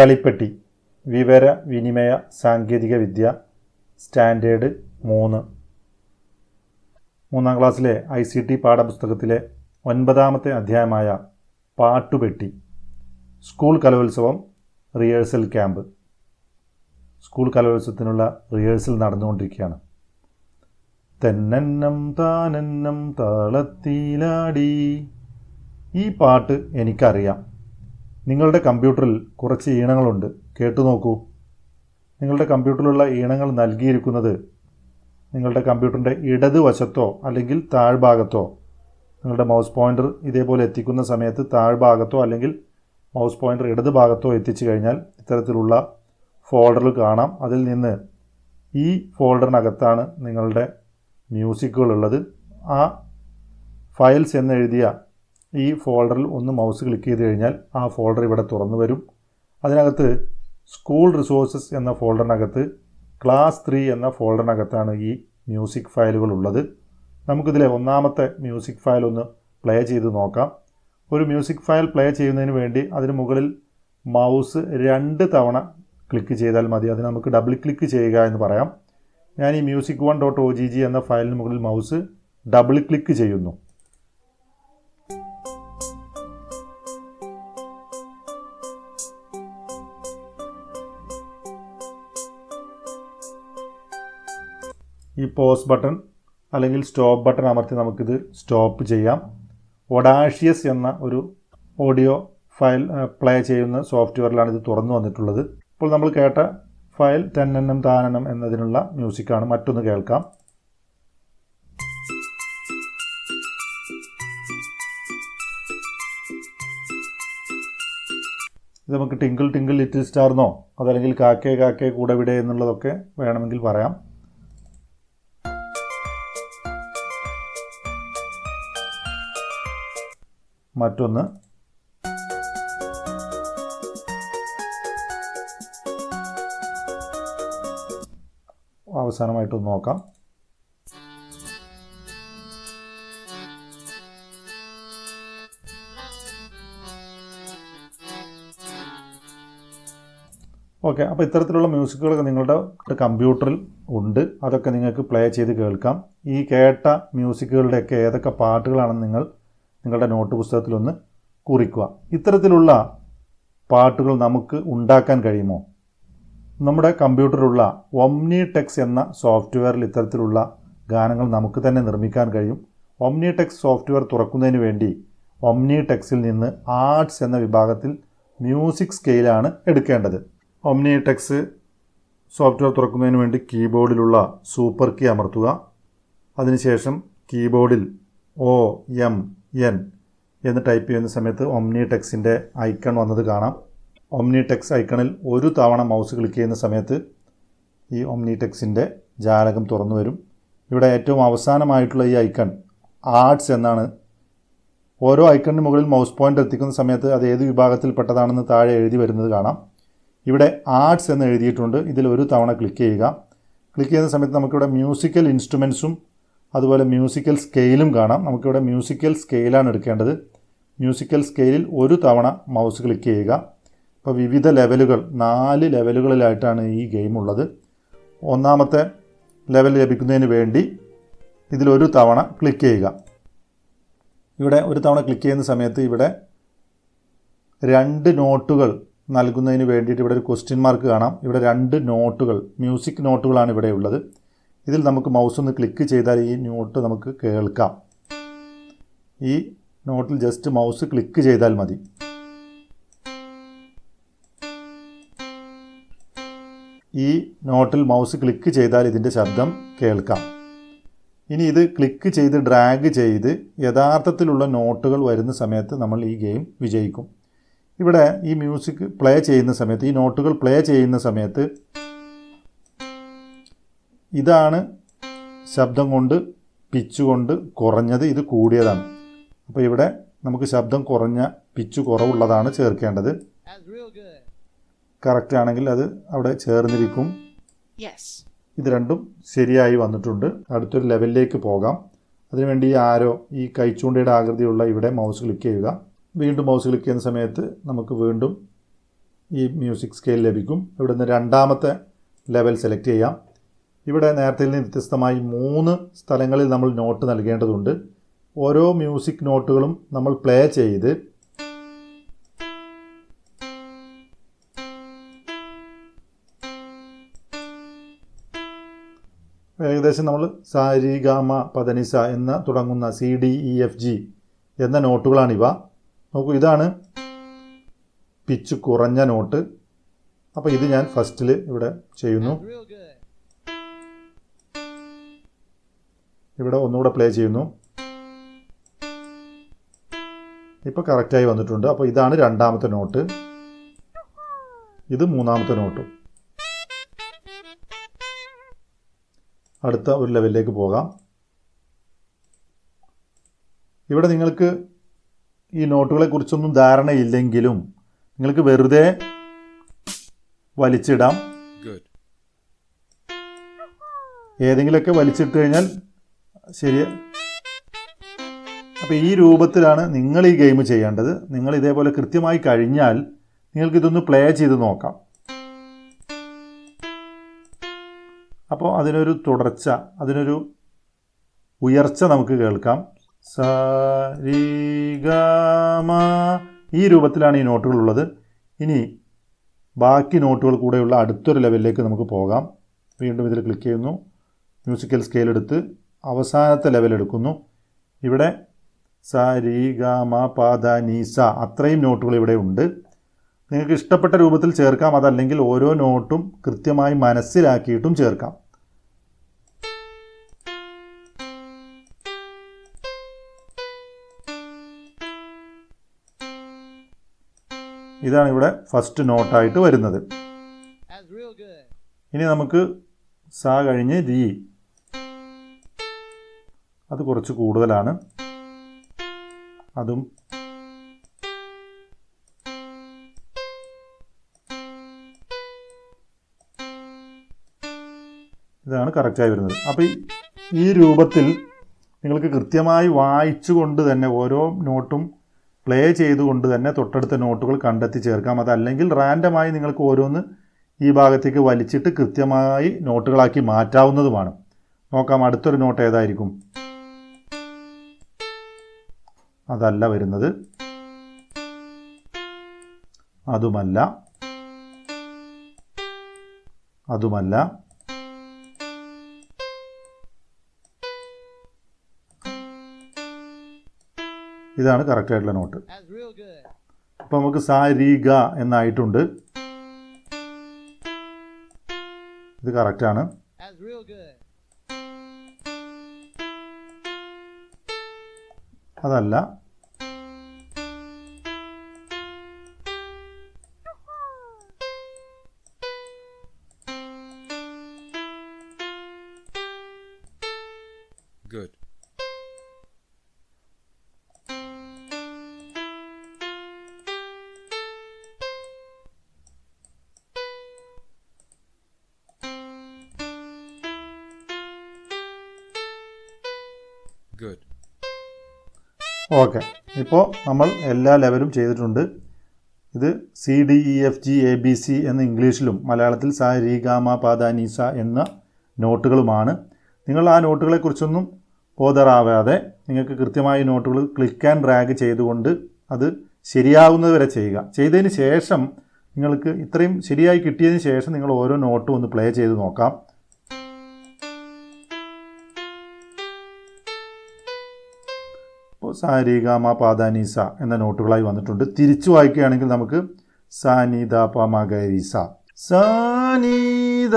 കളിപ്പെട്ടി വിവര വിനിമയ സാങ്കേതിക വിദ്യ സ്റ്റാൻഡേർഡ് മൂന്ന്. മൂന്നാം ക്ലാസ്സിലെ ഐ സി ടി പാഠപുസ്തകത്തിലെ ഒൻപതാമത്തെ അധ്യായമായ പാട്ടുപെട്ടി സ്കൂൾ കലോത്സവം റിഹേഴ്സൽ ക്യാമ്പ്. സ്കൂൾ കലോത്സവത്തിനുള്ള റിഹേഴ്സൽ നടന്നുകൊണ്ടിരിക്കുകയാണ്. തെന്നെന്നം താനെന്നം താളത്തിലാടി. ഈ പാട്ട് എനിക്കറിയാം. നിങ്ങളുടെ കമ്പ്യൂട്ടറിൽ കുറച്ച് ഈണങ്ങളുണ്ട്. കേട്ടു നോക്കൂ. നിങ്ങളുടെ കമ്പ്യൂട്ടറിലുള്ള ഈണങ്ങൾ നൽകിയിരിക്കുന്നത് നിങ്ങളുടെ കമ്പ്യൂട്ടറിന്റെ ഇടതുവശത്തോ അല്ലെങ്കിൽ താഴ്ഭാഗത്തോ നിങ്ങളുടെ മൗസ് പോയിന്റർ ഇതേപോലെ എത്തിക്കുന്ന സമയത്ത് താഴ്ഭാഗത്തോ അല്ലെങ്കിൽ മൗസ് പോയിന്റർ ഇടത് ഭാഗത്തോ എത്തിച്ചു കഴിഞ്ഞാൽ ഇത്തരത്തിലുള്ള ഫോൾഡറിൽ കാണാം. അതിൽ നിന്ന് ഈ ഫോൾഡറിനകത്താണ് നിങ്ങളുടെ മ്യൂസിക്കുകൾ ഉള്ളത്. ആ ഫയൽസ് എന്നെഴുതിയ ഈ ഫോൾഡറിൽ ഒന്ന് മൗസ് ക്ലിക്ക് ചെയ്ത് കഴിഞ്ഞാൽ ആ ഫോൾഡർ ഇവിടെ തുറന്നു വരും. അതിനകത്ത് സ്കൂൾ റിസോഴ്സസ് എന്ന ഫോൾഡറിനകത്ത് ക്ലാസ് ത്രീ എന്ന ഫോൾഡറിനകത്താണ് ഈ മ്യൂസിക് ഫയലുകൾ ഉള്ളത്. നമുക്കിതിലെ ഒന്നാമത്തെ മ്യൂസിക് ഫയൽ ഒന്ന് പ്ലേ ചെയ്ത് നോക്കാം. ഒരു മ്യൂസിക് ഫയൽ പ്ലേ ചെയ്യുന്നതിന് വേണ്ടി അതിന് മുകളിൽ മൗസ് രണ്ട് തവണ ക്ലിക്ക് ചെയ്താൽ മതി. അതിന് നമുക്ക് ഡബിൾ ക്ലിക്ക് ചെയ്യുക എന്ന് പറയാം. ഞാൻ ഈ music one dot O G G എന്ന ഫയലിന് മുകളിൽ മൗസ് ഡബിൾ ക്ലിക്ക് ചെയ്യുന്നു. ഈ പോസ് ബട്ടൺ അല്ലെങ്കിൽ സ്റ്റോപ്പ് ബട്ടൺ അമർത്തി നമുക്കിത് സ്റ്റോപ്പ് ചെയ്യാം. ഒഡാഷ്യസ് എന്ന ഒരു ഓഡിയോ ഫയൽ പ്ലേ ചെയ്യുന്ന സോഫ്റ്റ്വെയറിലാണ് ഇത് തുറന്നു വന്നിട്ടുള്ളത്. ഇപ്പോൾ നമ്മൾ കേട്ട ഫയൽ തെന്നെണ്ണം താനെണ്ണം എന്നതിനുള്ള മ്യൂസിക്കാണ് മറ്റൊന്ന് കേൾക്കാം. ഇത് നമുക്ക് ടിങ്കിൾ ടിങ്കിൾ ലിറ്റിൽ സ്റ്റാർന്നോ അതല്ലെങ്കിൽ കാക്കേ കാക്കേ കൂടെ വിടെ എന്നുള്ളതൊക്കെ വേണമെങ്കിൽ പറയാം. മറ്റൊന്ന്. അവസാനമായിട്ടൊന്ന് നോക്കാം. ഓക്കെ അപ്പോൾ ഇത്തരത്തിലുള്ള മ്യൂസിക്കുകളൊക്കെ നിങ്ങളുടെ കമ്പ്യൂട്ടറിൽ ഉണ്ട്. അതൊക്കെ നിങ്ങൾക്ക് പ്ലേ ചെയ്ത് കേൾക്കാം. ഈ കേട്ട മ്യൂസിക്കുകളുടെയൊക്കെ ഏതൊക്കെ പാട്ടുകളാണെന്ന് നിങ്ങൾ നിങ്ങളുടെ നോട്ട് പുസ്തകത്തിലൊന്ന് കുറിക്കുക. ഇത്തരത്തിലുള്ള പാട്ടുകൾ നമുക്ക് ഉണ്ടാക്കാൻ കഴിയുമോ? നമ്മുടെ കമ്പ്യൂട്ടറിലുള്ള ഒംനിടെക്സ് എന്ന സോഫ്റ്റ്വെയറിൽ ഇത്തരത്തിലുള്ള ഗാനങ്ങൾ നമുക്ക് തന്നെ നിർമ്മിക്കാൻ കഴിയും. ഒംനിടെക്സ് സോഫ്റ്റ്വെയർ തുറക്കുന്നതിന് വേണ്ടി ഒംനിടെക്സിൽ നിന്ന് ആർട്സ് എന്ന വിഭാഗത്തിൽ മ്യൂസിക് സ്കെയിലാണ് എടുക്കേണ്ടത്. ഒംനിടെക്സ് സോഫ്റ്റ്വെയർ തുറക്കുന്നതിന് വേണ്ടി കീബോർഡിലുള്ള സൂപ്പർ കീ അമർത്തുക. അതിനുശേഷം കീബോർഡിൽ ഒ എം എൻ എന്ന് ടൈപ്പ് ചെയ്യുന്ന സമയത്ത് ഒംനി ടെക്സിന്റെ ഐക്കൺ വന്നത് കാണാം. ഒംനി ടെക്സ് ഐക്കണിൽ ഒരു തവണ മൗസ് ക്ലിക്ക് ചെയ്യുന്ന സമയത്ത് ഈ ഒംനി ടെക്സിന്റെ ജാലകം തുറന്നു വരും. ഇവിടെ ഏറ്റവും അവസാനമായിട്ടുള്ള ഈ ഐക്കൺ ആർട്സ് എന്നാണ്. ഓരോ ഐക്കണിന് മുകളിൽ മൗസ് പോയിന്റ് എത്തിക്കുന്ന സമയത്ത് അത് ഏത് വിഭാഗത്തിൽപ്പെട്ടതാണെന്ന് താഴെ എഴുതി വരുന്നത് കാണാം. ഇവിടെ ആർട്സ് എന്ന് എഴുതിയിട്ടുണ്ട്. ഇതിൽ ഒരു തവണ ക്ലിക്ക് ചെയ്യുക. ക്ലിക്ക് ചെയ്യുന്ന സമയത്ത് നമുക്കിവിടെ മ്യൂസിക്കൽ ഇൻസ്ട്രുമെൻസും അതുപോലെ മ്യൂസിക്കൽ സ്കെയിലും കാണാം. നമുക്കിവിടെ മ്യൂസിക്കൽ സ്കെയിലാണ് എടുക്കേണ്ടത്. മ്യൂസിക്കൽ സ്കെയിലിൽ ഒരു തവണ മൗസ് ക്ലിക്ക് ചെയ്യുക. അപ്പോൾ വിവിധ ലെവലുകൾ നാല് ലെവലുകളിലായിട്ടാണ് ഈ ഗെയിം ഉള്ളത്. ഒന്നാമത്തെ ലെവൽ ലഭിക്കുന്നതിന് വേണ്ടി ഇതിലൊരു തവണ ക്ലിക്ക് ചെയ്യുക. ഇവിടെ ഒരു തവണ ക്ലിക്ക് ചെയ്യുന്ന സമയത്ത് ഇവിടെ രണ്ട് നോട്ടുകൾ നൽകുന്നതിന് വേണ്ടിയിട്ട് ഇവിടെ ഒരു ക്വസ്റ്റ്യൻ മാർക്ക് കാണാം. ഇവിടെ രണ്ട് നോട്ടുകൾ മ്യൂസിക് നോട്ടുകളാണ് ഇവിടെ ഉള്ളത്. ഇതിൽ നമുക്ക് മൗസ് ഒന്ന് ക്ലിക്ക് ചെയ്താൽ ഈ നോട്ട് നമുക്ക് കേൾക്കാം. ഈ നോട്ടിൽ ജസ്റ്റ് മൗസ് ക്ലിക്ക് ചെയ്താൽ മതി. ഈ നോട്ടിൽ മൗസ് ക്ലിക്ക് ചെയ്താൽ ഇതിന്റെ ശബ്ദം കേൾക്കാം. ഇനി ഇത് ക്ലിക്ക് ചെയ്ത് ഡ്രാഗ് ചെയ്ത് യഥാർത്ഥത്തിലുള്ള നോട്ടുകൾ വരുന്ന സമയത്ത് നമ്മൾ ഈ ഗെയിം വിജയിക്കും. ഇവിടെ ഈ മ്യൂസിക് പ്ലേ ചെയ്യുന്ന സമയത്ത് ഈ നോട്ടുകൾ പ്ലേ ചെയ്യുന്ന സമയത്ത് ഇതാണ് ശബ്ദം കൊണ്ട് പിച്ച് കൊണ്ട് കുറഞ്ഞത് ഇത് കൂടിയതാണ്. അപ്പോൾ ഇവിടെ നമുക്ക് ശബ്ദം കുറഞ്ഞ പിച്ച് കുറവുള്ളതാണ് ചേർക്കേണ്ടത്. കറക്റ്റ് ആണെങ്കിൽ അത് അവിടെ ചേർന്നിരിക്കും. ഇത് രണ്ടും ശരിയായി വന്നിട്ടുണ്ട്. അടുത്തൊരു ലെവലിലേക്ക് പോകാം. അതിനുവേണ്ടി ഈ ആരോ ഈ കൈച്ചൂണ്ടയുടെ ആകൃതിയുള്ള ഇവിടെ മൗസ് ക്ലിക്ക് ചെയ്യുക. വീണ്ടും മൗസ് ക്ലിക്ക് ചെയ്യുന്ന സമയത്ത് നമുക്ക് വീണ്ടും ഈ മ്യൂസിക് സ്കെയിൽ ലഭിക്കും. ഇവിടെ നിന്ന് രണ്ടാമത്തെ ലെവൽ സെലക്ട് ചെയ്യാം. ഇവിടെ നേരത്തെ നിന്ന് വ്യത്യസ്തമായി മൂന്ന് സ്ഥലങ്ങളിൽ നമ്മൾ നോട്ട് നൽകേണ്ടതുണ്ട്. ഓരോ മ്യൂസിക് നോട്ടുകളും നമ്മൾ പ്ലേ ചെയ്ത് ഏകദേശം നമ്മൾ സാരി ഗാമ പദനിസ എന്ന തുടങ്ങുന്ന C D E F G എന്ന നോട്ടുകളാണിവ. നോക്കൂ ഇതാണ് പിച്ച് കുറഞ്ഞ നോട്ട്. അപ്പോൾ ഇത് ഞാൻ ഫസ്റ്റിൽ ഇവിടെ ചെയ്യുന്നു. ഇവിടെ ഒന്നുകൂടെ പ്ലേ ചെയ്യുന്നു. ഇപ്പോൾ കറക്റ്റായി വന്നിട്ടുണ്ട്. അപ്പോൾ ഇതാണ് രണ്ടാമത്തെ നോട്ട് ഇത് മൂന്നാമത്തെ നോട്ട് അടുത്ത ഒരു ലെവലിലേക്ക് പോകാം. ഇവിടെ നിങ്ങൾക്ക് ഈ നോട്ടുകളെ കുറിച്ചൊന്നും ധാരണയില്ലെങ്കിലും നിങ്ങൾക്ക് വെറുതെ വലിച്ചിടാം. ഏതെങ്കിലുമൊക്കെ വലിച്ചിട്ട് കഴിഞ്ഞാൽ ശരി. അപ്പോൾ ഈ രൂപത്തിലാണ് നിങ്ങൾ ഈ ഗെയിം ചെയ്യേണ്ടത്. നിങ്ങൾ ഇതേപോലെ കൃത്യമായി കഴിഞ്ഞാൽ നിങ്ങൾക്ക് ഇതൊന്ന് പ്ലേ ചെയ്ത് നോക്കാം. അപ്പോൾ അതിനൊരു തുടർച്ച അതിനൊരു ഉയർച്ച നമുക്ക് കേൾക്കാം. സ ഈ രൂപത്തിലാണ് ഈ നോട്ടുകളുള്ളത് ഇനി ബാക്കി നോട്ടുകൾ കൂടെയുള്ള അടുത്തൊരു ലെവലിലേക്ക് നമുക്ക് പോകാം. വീണ്ടും ഇതിൽ ക്ലിക്ക് ചെയ്യുന്നു. മ്യൂസിക്കൽ സ്കെയിൽ എടുത്ത് അവസാനത്തെ ലെവൽ എടുക്കുന്നു ഇവിടെ സ രി ഗ മ പ ധ നീ സ അത്രയും നോട്ടുകൾ ഇവിടെ ഉണ്ട്. നിങ്ങൾക്ക് ഇഷ്ടപ്പെട്ട രൂപത്തിൽ ചേർക്കാം അതല്ലെങ്കിൽ ഓരോ നോട്ടും കൃത്യമായി മനസ്സിലാക്കിയിട്ടും ചേർക്കാം. ഇതാണ് ഇവിടെ ഫസ്റ്റ് നോട്ടായിട്ട് വരുന്നത്. ഇനി നമുക്ക് സ കഴിഞ്ഞ് രി. അത് കുറച്ച് കൂടുതലാണ്. അതും ഇതാണ് കറക്റ്റായി വരുന്നത്. അപ്പോൾ ഈ- രൂപത്തിൽ നിങ്ങൾക്ക് കൃത്യമായി വായിച്ചുകൊണ്ട് തന്നെ ഓരോ നോട്ടും പ്ലേ ചെയ്തുകൊണ്ട് തന്നെ തൊട്ടടുത്ത നോട്ടുകൾ കണ്ടെത്തി ചേർക്കാം. അതല്ലെങ്കിൽ റാൻഡമായി നിങ്ങൾക്ക് ഓരോന്ന് ഈ ഭാഗത്തേക്ക് വലിച്ചിട്ട് കൃത്യമായി നോട്ടുകളാക്കി മാറ്റാവുന്നതുമാണ്. നോക്കാം അടുത്തൊരു നോട്ട് ഏതായിരിക്കും? അതല്ല വരുന്നത്. അതുമല്ല അതുമല്ല ഇതാണ് കറക്റ്റായിട്ടുള്ള നോട്ട് അപ്പം അപ്പോൾ നമുക്ക് സാ രി ഗ എന്നായിട്ടുണ്ട്. ഇത് കറക്റ്റാണ് അതല്ല Good. Good. ഓക്കെ. ഇപ്പോൾ നമ്മൾ എല്ലാ ലെവലും ചെയ്തിട്ടുണ്ട്. ഇത് C D E F G A B C എന്ന ഇംഗ്ലീഷിലും മലയാളത്തിൽ സ രി ഗാമ പാദ നീസ എന്ന നോട്ടുകളുമാണ്. നിങ്ങൾ ആ നോട്ടുകളെക്കുറിച്ചൊന്നും ബോധറാവാതെ നിങ്ങൾക്ക് കൃത്യമായി നോട്ടുകൾ ക്ലിക്ക് ആൻഡ് ഡ്രാഗ് ചെയ്തുകൊണ്ട് അത് ശരിയാവുന്നത് വരെ ചെയ്യുക. ചെയ്തതിന് ശേഷം നിങ്ങൾക്ക് ഇത്രയും ശരിയായി കിട്ടിയതിന് ശേഷം നിങ്ങൾ ഓരോ നോട്ടും ഒന്ന് പ്ലേ ചെയ്ത് നോക്കാം. സാരിഗാമ പാദാനീസ എന്ന നോട്ടുകളായി വന്നിട്ടുണ്ട്. തിരിച്ചു വായിക്കുകയാണെങ്കിൽ നമുക്ക് സാനിദ പമഗരിസ സാനിദ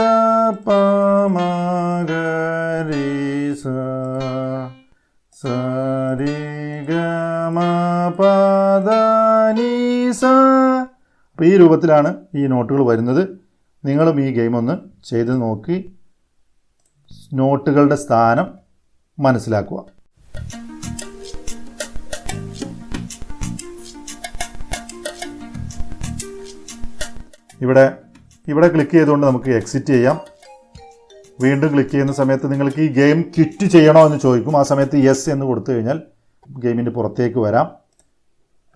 പമഗരിസ സരിഗമ പദാനീസ അപ്പോൾ ഈ രൂപത്തിലാണ് ഈ നോട്ടുകൾ വരുന്നത്. നിങ്ങളും ഈ ഗെയിം ഒന്ന് ചെയ്ത് നോക്കി നോട്ടുകളുടെ സ്ഥാനം മനസ്സിലാക്കുക. ഇവിടെ ഇവിടെ ക്ലിക്ക് ചെയ്തുകൊണ്ട് നമുക്ക് എക്സിറ്റ് ചെയ്യാം. വീണ്ടും ക്ലിക്ക് ചെയ്യുന്ന സമയത്ത് നിങ്ങൾക്ക് ഈ ഗെയിം ക്വിറ്റ് ചെയ്യണോ എന്ന് ചോദിക്കും. ആ സമയത്ത് യെസ് എന്ന് കൊടുത്തു കഴിഞ്ഞാൽ ഗെയിമിന്റെ പുറത്തേക്ക് വരാം.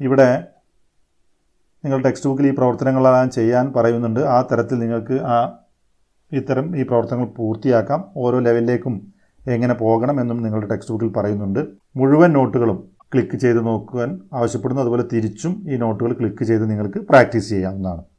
ഇവിടെ നിങ്ങൾ ടെക്സ്റ്റ് ബുക്കിൽ ഈ പ്രവർത്തനങ്ങളെല്ലാം ചെയ്യാൻ പറയുന്നുണ്ട്. ആ തരത്തിൽ നിങ്ങൾക്ക് ആ ഇത്തരം ഈ പ്രവർത്തനങ്ങൾ പൂർത്തിയാക്കാം. ഓരോ ലെവലിലേക്കും എങ്ങനെ പോകണം എന്നും നിങ്ങളുടെ ടെക്സ്റ്റ് ബുക്കിൽ പറയുന്നുണ്ട്. മുഴുവൻ നോട്ടുകളും ക്ലിക്ക് ചെയ്ത് നോക്കുവാൻ ആവശ്യപ്പെടുന്നു. അതുപോലെ തിരിച്ചും ഈ നോട്ടുകൾ ക്ലിക്ക് ചെയ്ത് നിങ്ങൾക്ക് പ്രാക്ടീസ് ചെയ്യാവുന്നതാണ്.